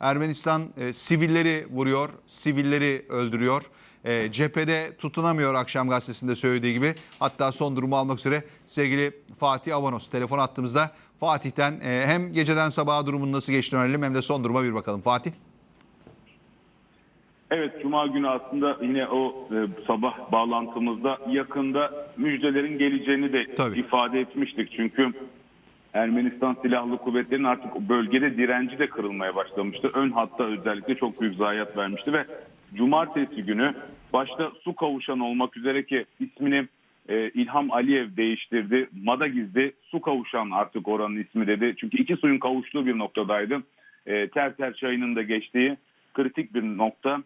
Ermenistan e, sivilleri vuruyor, sivilleri öldürüyor. E, cephede tutunamıyor akşam gazetesinde söylediği gibi. Hatta son durumu almak üzere sevgili Fatih Avanos telefon attığımızda Fatih'ten e, hem geceden sabaha durumun nasıl geçtiğini öğrenelim hem de son duruma bir bakalım. Fatih. Evet Cuma günü aslında yine o e, sabah bağlantımızda yakında müjdelerin geleceğini de Tabii. ifade etmiştik. Çünkü Ermenistan Silahlı Kuvvetleri'nin artık bölgede direnci de kırılmaya başlamıştı. Ön hatta özellikle çok büyük zayiat vermişti ve cumartesi günü başta su kavuşan olmak üzere ki ismini e, İlham Aliyev değiştirdi. Madagiz'de su kavuşan artık oranın ismi dedi. Çünkü iki suyun kavuştuğu bir noktadaydı. E, Terter çayının da geçtiği kritik bir nokta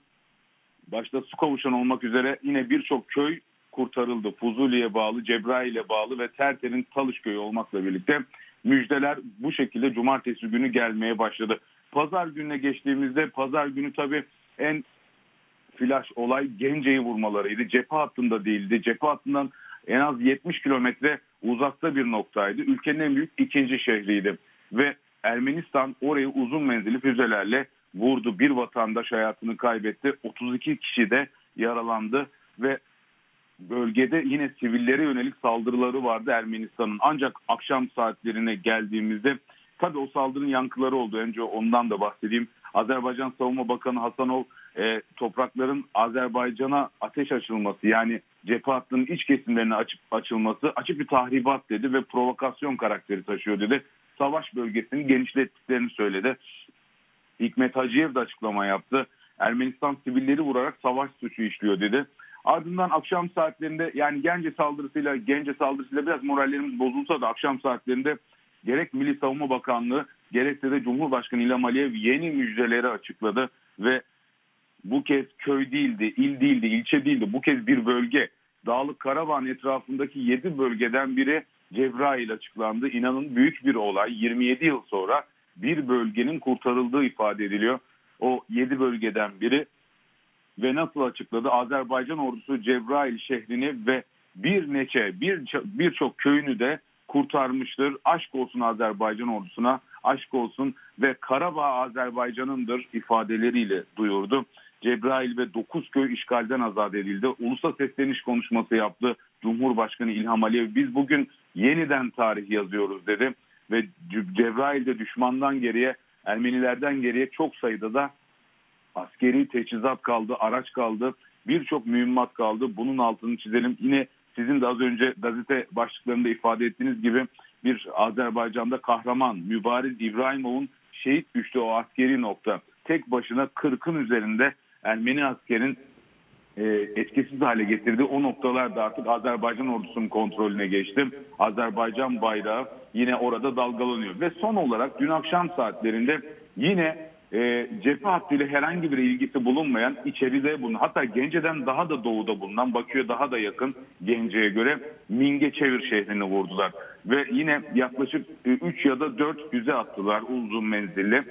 başta su kavuşan olmak üzere yine birçok köy kurtarıldı. Fuzuli'ye bağlı, Cebrail'e bağlı ve Terter'in Talış köyü olmakla birlikte müjdeler bu şekilde cumartesi günü gelmeye başladı. Pazar gününe geçtiğimizde pazar günü tabii en flash olay Gence'yi vurmalarıydı. Cephe hattında değildi. Cephe hattından en az 70 kilometre uzakta bir noktaydı. Ülkenin en büyük ikinci şehriydi. Ve Ermenistan orayı uzun menzilli füzelerle vurdu. Bir vatandaş hayatını kaybetti. 32 kişi de yaralandı ve bölgede yine sivillere yönelik saldırıları vardı Ermenistan'ın. Ancak akşam saatlerine geldiğimizde tabii o saldırının yankıları oldu. Önce ondan da bahsedeyim. Azerbaycan Savunma Bakanı Hasanov e, toprakların Azerbaycan'a ateş açılması yani cephe hattının iç kesimlerine açıp açılması açık bir tahribat dedi ve provokasyon karakteri taşıyor dedi. Savaş bölgesini genişlettiklerini söyledi. Hikmet Hacıyev de açıklama yaptı. Ermenistan sivilleri vurarak savaş suçu işliyor dedi. Ardından akşam saatlerinde yani Gence saldırısıyla Gence saldırısıyla biraz morallerimiz bozulsa da akşam saatlerinde gerek Milli Savunma Bakanlığı gerekse de Cumhurbaşkanı İlham Aliyev yeni müjdeleri açıkladı ve bu kez köy değildi, il değildi, ilçe değildi. Bu kez bir bölge. Dağlık Karabağ etrafındaki 7 bölgeden biri Cebrail açıklandı. İnanın büyük bir olay. 27 yıl sonra bir bölgenin kurtarıldığı ifade ediliyor. O 7 bölgeden biri ve nasıl açıkladı? Azerbaycan ordusu Cebrail şehrini ve bir neçe, bir birçok köyünü de kurtarmıştır. Aşk olsun Azerbaycan ordusuna, aşk olsun ve Karabağ Azerbaycan'ındır ifadeleriyle duyurdu. Cebrail ve 9 köy işgalden azat edildi. Ulusa sesleniş konuşması yaptı Cumhurbaşkanı İlham Aliyev. Biz bugün yeniden tarih yazıyoruz dedi. Ve Cebrail'de düşmandan geriye, Ermenilerden geriye çok sayıda da askeri teçhizat kaldı, araç kaldı, birçok mühimmat kaldı. Bunun altını çizelim. Yine sizin de az önce gazete başlıklarında ifade ettiğiniz gibi bir Azerbaycan'da kahraman Mübariz İbrahimov'un şehit düştüğü o askeri nokta. Tek başına 40'ın üzerinde Ermeni askerin e, etkisiz hale getirdi. O noktalar da artık Azerbaycan ordusunun kontrolüne geçti. Azerbaycan bayrağı yine orada dalgalanıyor. Ve son olarak dün akşam saatlerinde yine e, cephe hattıyla herhangi bir ilgisi bulunmayan içeride bulunan hatta Gence'den daha da doğuda bulunan Bakü'ye daha da yakın Gence'ye göre Mingeçevir şehrini vurdular. Ve yine yaklaşık 3 ya da 4 füze attılar uzun menzilli.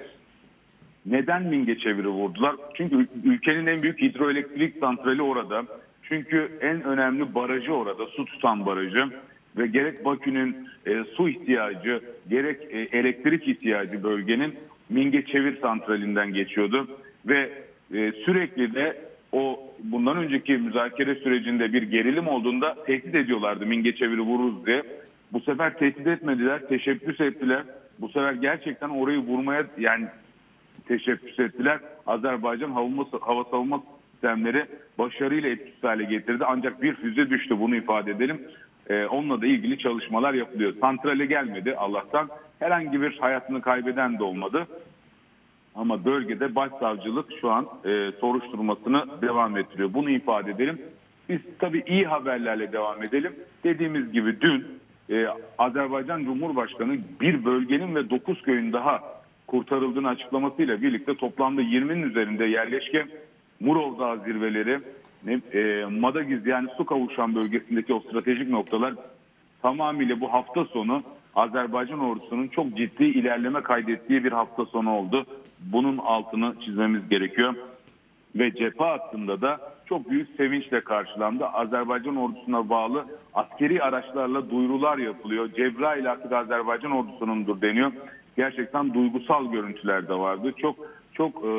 Neden Mingeçevir'i vurdular? Çünkü ülkenin en büyük hidroelektrik santrali orada. Çünkü en önemli barajı orada, su tutan barajı. Ve gerek Bakü'nün e, su ihtiyacı, gerek e, elektrik ihtiyacı bölgenin Mingeçevir santralinden geçiyordu. Ve e, sürekli de o bundan önceki müzakere sürecinde bir gerilim olduğunda tehdit ediyorlardı Mingeçevir'i vururuz diye. Bu sefer tehdit etmediler, teşebbüs ettiler. Bu sefer gerçekten orayı vurmaya yani teşebbüs ettiler. Azerbaycan hava, hava savunma sistemleri başarıyla etkisiz hale getirdi. Ancak bir füze düştü bunu ifade edelim. Ee, onunla da ilgili çalışmalar yapılıyor. Santrale gelmedi Allah'tan. Herhangi bir hayatını kaybeden de olmadı. Ama bölgede başsavcılık şu an e, soruşturmasını devam ettiriyor. Bunu ifade edelim. Biz tabii iyi haberlerle devam edelim. Dediğimiz gibi dün e, Azerbaycan Cumhurbaşkanı bir bölgenin ve 9 köyün daha kurtarıldığını açıklamasıyla birlikte toplamda 20'nin üzerinde yerleşke Murov Dağı zirveleri, e, Madagiz yani su kavuşan bölgesindeki o stratejik noktalar tamamıyla bu hafta sonu Azerbaycan ordusunun çok ciddi ilerleme kaydettiği bir hafta sonu oldu. Bunun altını çizmemiz gerekiyor. Ve cephe hattında da çok büyük sevinçle karşılandı. Azerbaycan ordusuna bağlı askeri araçlarla duyurular yapılıyor. Cebrail artık Azerbaycan ordusunundur deniyor. Gerçekten duygusal görüntüler de vardı. Çok çok e,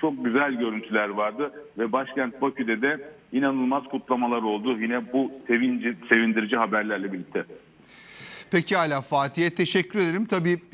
çok güzel görüntüler vardı ve başkent Bakü'de de inanılmaz kutlamalar oldu. Yine bu sevinci, sevindirici haberlerle birlikte. Peki hala Fatih'e teşekkür ederim. Tabii